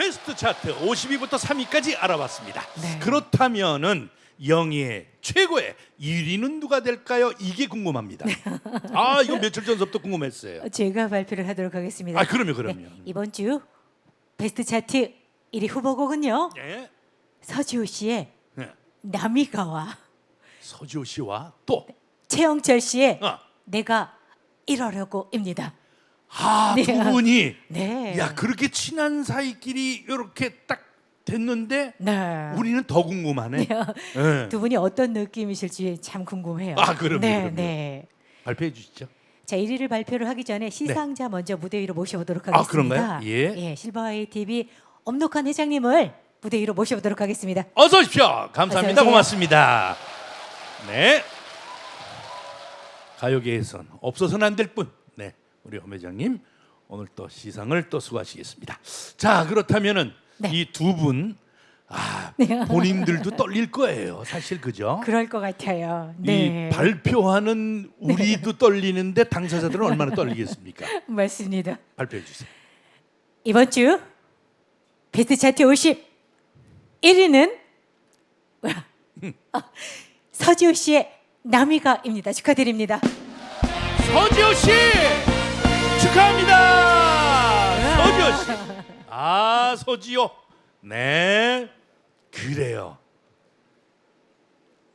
베스트 차트 50위부터 3위까지 알아봤습니다. 네. 그렇다면은 영예의 최고의 1위는 누가 될까요? 이게 궁금합니다. 아 이거 며칠 전부터 궁금했어요. 제가 발표를 하도록 하겠습니다. 아 그럼요 그럼요. 네, 이번 주 베스트 차트 1위 후보곡은요. 예. 서지호 씨의 네. 남이가와 서지호 씨와 또 최영철 씨의 어. 내가 이러려고입니다. 아, 네. 두 분이 네. 야 그렇게 친한 사이끼리 이렇게 딱 됐는데 네. 우리는 더 궁금하네. 예. 두 분이 어떤 느낌이실지 참 궁금해요. 아, 그럼요, 네, 그럼요. 네. 발표해 주시죠. 자, 1위를 발표를 하기 전에 시상자 먼저 무대 위로 모셔보도록 아, 하겠습니다. 그런가요? 예. 실버아이 TV 엄록한 회장님을 무대 위로 모셔보도록 하겠습니다. 어서 오십시오. 감사합니다. 어서 오세요. 고맙습니다. 네. 가요계에선 없어서는 안 될 뿐. 네. 우리 엄 회장님 오늘 또 시상을 또 수고하시겠습니다. 자, 그렇다면은 네. 이두 분 아, 본인들도 떨릴 거예요. 사실 그죠? 그럴 것 같아요. 네, 이 발표하는 우리도 떨리는데 당사자들은 얼마나 떨리겠습니까? 맞습니다. 발표해 주세요. 이번 주 베스트 차트 50 1위는 서지호 씨의 남이가입니다. 축하드립니다. 서지호 씨 축하합니다. 서지호 씨. 아 서지호. 네 그래요.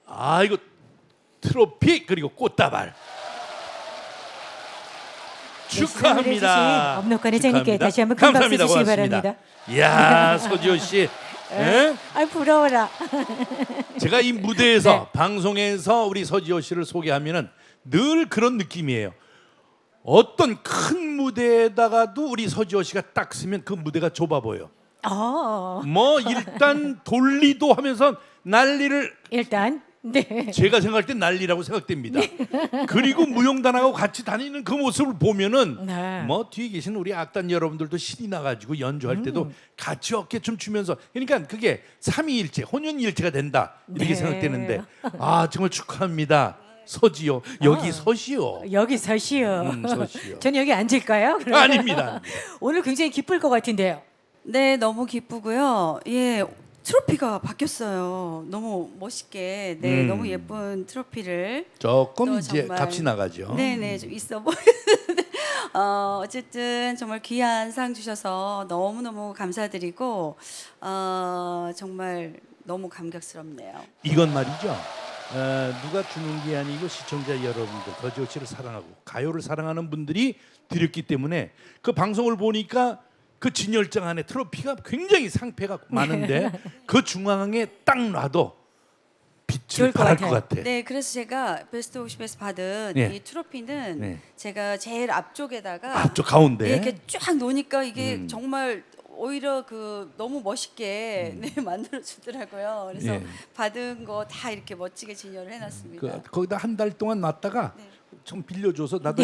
아 이거 트로피 그리고 꽃다발. 축하합니다. 엄록관 회장님께 축하합니다. 다시 한번 큰 박수 감사합니다. 주시기 고맙습니다. 바랍니다. 이야 서지호 씨. 예? 아 부러워라. 제가 이 무대에서 네. 방송에서 우리 서지호 씨를 소개하면은 늘 그런 느낌이에요. 어떤 큰 무대에다가도 우리 서지호 씨가 딱 쓰면 그 무대가 좁아 보여. 어, 뭐 일단 돌리도 하면서 난리를 일단 네. 제가 생각할 땐 난리라고 생각됩니다. 그리고 무용단하고 같이 다니는 그 모습을 보면은 네. 뭐 뒤에 계신 우리 악단 여러분들도 신이 나가지고 연주할 때도 같이 어깨 춤 추면서 그러니까 그게 삼위일체 혼연일체가 된다 이렇게 네. 생각되는데 아 정말 축하합니다 서지요 여기 서시오 여기 서시오. 음, 서시오 전 여기 앉을까요? 그러면? 아닙니다 오늘 굉장히 기쁠 것 같은데요. 네, 너무 기쁘고요. 예, 트로피가 바뀌었어요. 너무 멋있게, 네, 음. 너무 예쁜 트로피를. 조금 또 이제 정말- 값이 나가죠 네, 네, 좀 있어 보이는데, 어, 어쨌든 정말 귀한 상 주셔서 너무 너무 감사드리고, 어, 정말 너무 감격스럽네요. 이건 말이죠. 어, 누가 주는 게 아니고 시청자 여러분들 씨를 사랑하고 가요를 사랑하는 분들이 드렸기 때문에 그 방송을 보니까 그 진열장 안에 트로피가 굉장히 상패가 많은데 그 중앙에 딱 놔도 빛을 것 발할 것 같아요. 같아. 네, 그래서 제가 베스트 50에서 받은 네. 이 트로피는 네. 제가 제일 앞쪽에다가 앞쪽 가운데. 네, 이렇게 쫙 놓으니까 이게 음. 정말 오히려 그 너무 멋있게 네, 만들어 주더라고요. 그래서 예. 받은 거 다 이렇게 멋지게 진열을 해놨습니다. 그, 거기다 한 달 동안 놨다가 네. 좀 빌려줘서 나도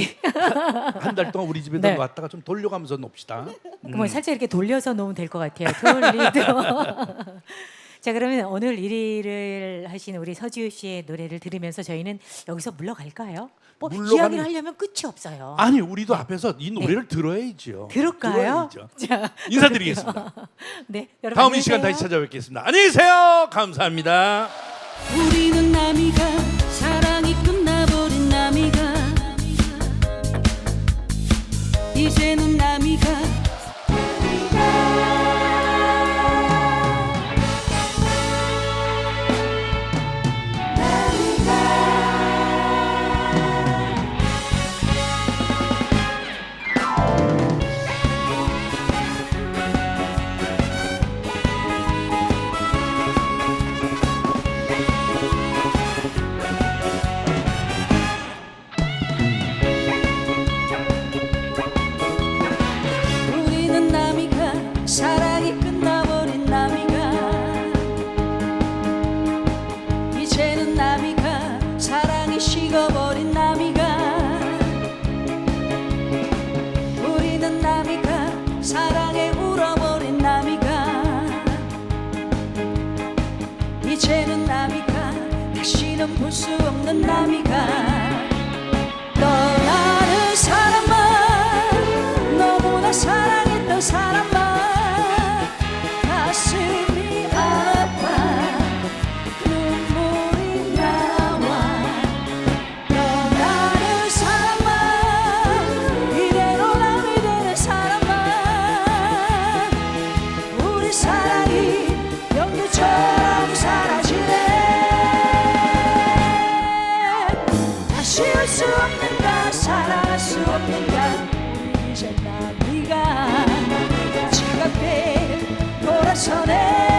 한 달 동안 우리 집에다 네. 놨다가 좀 돌려가면서 놉시다. 음. 뭐 살짝 이렇게 돌려서 놓으면 될 것 같아요. 돌리도. 자 그러면 오늘 1위를 하신 우리 서지우 씨의 노래를 들으면서 저희는 여기서 물러갈까요? 뭐 물러가는- 이야기를 하려면 끝이 없어요. 아니 우리도 앞에서 이 노래를 들어야죠. 네. 들을까요? 들어야죠. 자, 인사드리겠습니다. 네, 여러분 다음 이 안녕히 시간 계세요. 다시 찾아뵙겠습니다. 안녕히 계세요. 감사합니다. 우리는 남이가 이제는 남이가 다시는 볼 수 없는 남이가. 떠 전에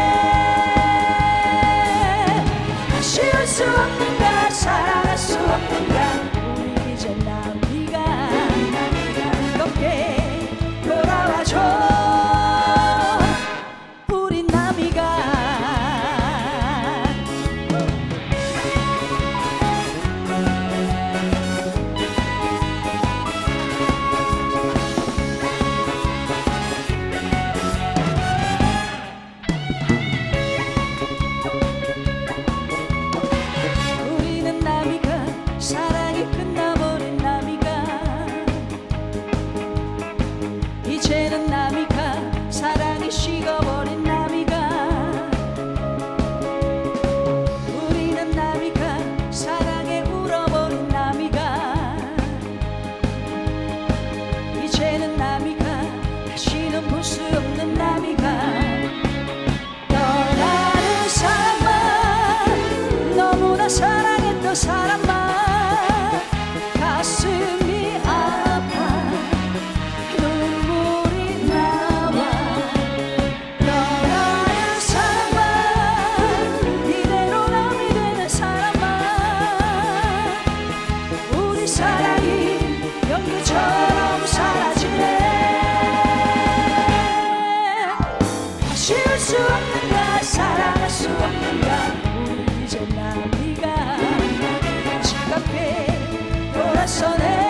수 없는가 사랑할 수 없는가 우리 이제 남이가 지갑게 돌아서네.